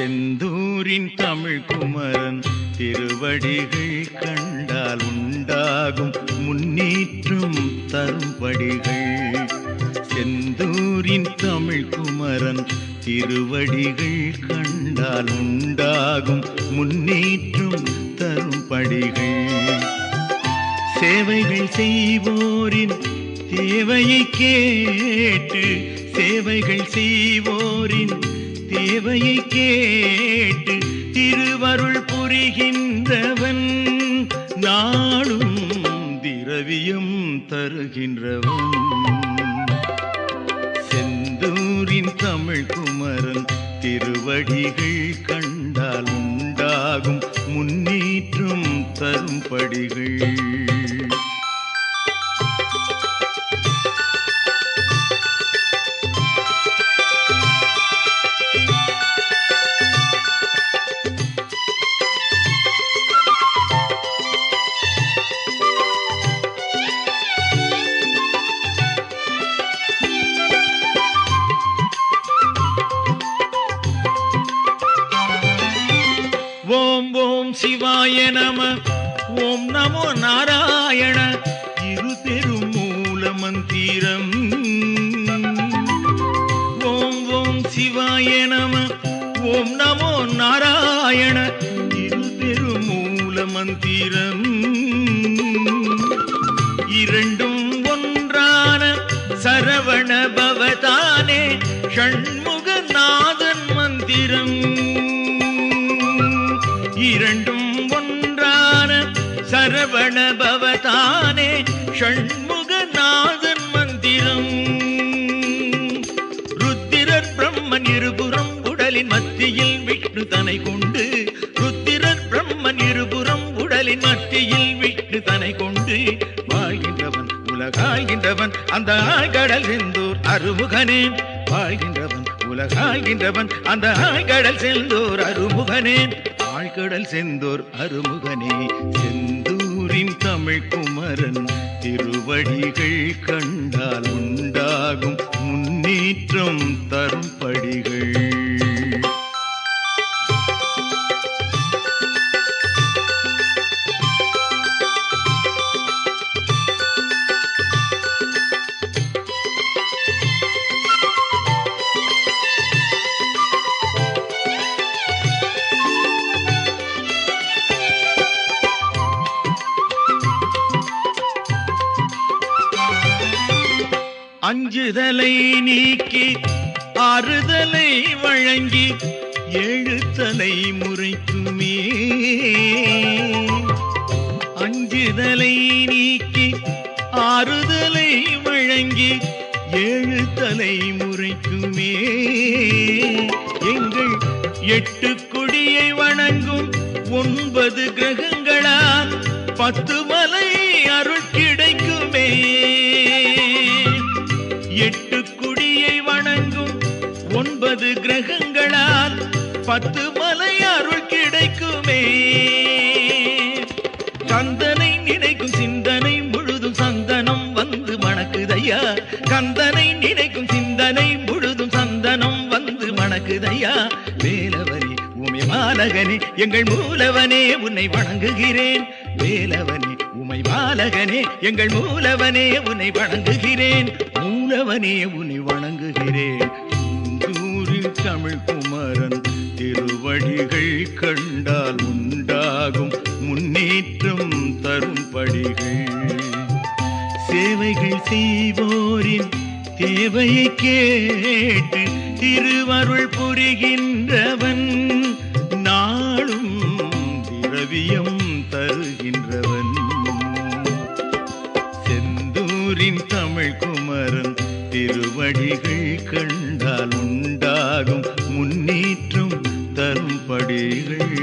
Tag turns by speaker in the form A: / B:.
A: செந்தூரின் தமிழ் குமரன் திருவடிகள் கண்டால் உண்டாகும் முன்னேற்றம் தரும்படிகள் செந்தூரின் தமிழ் குமரன் திருவடிகள் கண்டால் உண்டாகும் முன்னேற்றம் தரும்படிகள் சேவைகள் செய்வோரின் தேவையை கேட்டு சேவைகள் செய்வோரின் தேவையை கேட்டு திருவருள் புரிகின்றவன் நாளும் திரவியம் தருகின்றவன். செந்தூரின் தமிழ் குமரன் திருவடிகள் கண்டால் உண்டாகும் முன்னேற்றம் தரும் படிகள். ஓம் ஓம் சிவாய நம. ஓம் நமோ நாராயண. இரு பெரும் மூல மந்திரம். ஓம் ஓம் சிவாய நம. ஓம் நமோ நாராயண. இரு பெரும் மூல மந்திரம். இரண்டும் ஒன்றான சரவண பவதானே. ஷண்முகநாதன் ஷண்முகநாதன் மந்திரம். ருத்திரர் பிரம்மன் இருபுறம் உடலின் மத்தியில் விஷ்ணு தனை கொண்டு ருத்திரர் பிரம்மன் இருபுறம் உடலின் மத்தியில் விஷ்ணு தனை கொண்டு வாழ்கின்றவன் உலகாகின்றவன் அந்த ஆழ்கடல் செந்தூர் அருமுகனே. வாழ்கின்றவன் உலகாகின்றவன் அந்த ஆழ்கடல் செந்தோர் அருமுகனே. ஆழ்கடல் செந்தோர் அருமுகனே செந்தூரின் தமிழ் குமரன் திருவடிகள் கண்டால் உண்டாகும் முன்னேற்றம் தரும் படிகள். அஞ்சுதலை நீக்கி ஆறுதலை வழங்கி எழுத்தலை முறைக்குமே. அஞ்சுதலை நீக்கி ஆறுதலை வழங்கி எழுத்தலை முறைக்குமே. எங்கள் எட்டு கொடியை வணங்கும் ஒன்பது கிரகங்களால் பத்து மலை அருள் கிடைக்குமே. எட்டு குடியை வணங்கும் ஒன்பது கிரகங்களால் பத்து மலை அருள் கிடைக்குமே. கந்தனை நினைக்கும் சிந்தனை முழுதும் சந்தனம் வந்து மணக்குதையா? கந்தனை நினைக்கும் சிந்தனை முழுதும் சந்தனம் வந்து மணக்குதையா? வேலவனே உமை மாலகனே எங்கள் மூலவனே உன்னை வணங்குகிறேன். வேலவனே உமை மாலகனே எங்கள் மூலவனே உன்னை வணங்குகிறேன். ஆண்டவனே உன்னை வணங்குகிறேன். தூரில் தமிழ் குமரன் திருவடிகள் கண்டால் உண்டாகும் முன்னேற்றம் தரும் படிகள். சேவைகள் செய்வோரின் தேவையை கேட்டு திருவருள் புரிகின்றவன் நாளும் திரவியம் தருகின்றவன். செந்தூரின் திருவடிகள் கண்டால் உண்டாகும் முன்னேற்றம் தரும் படிகள்.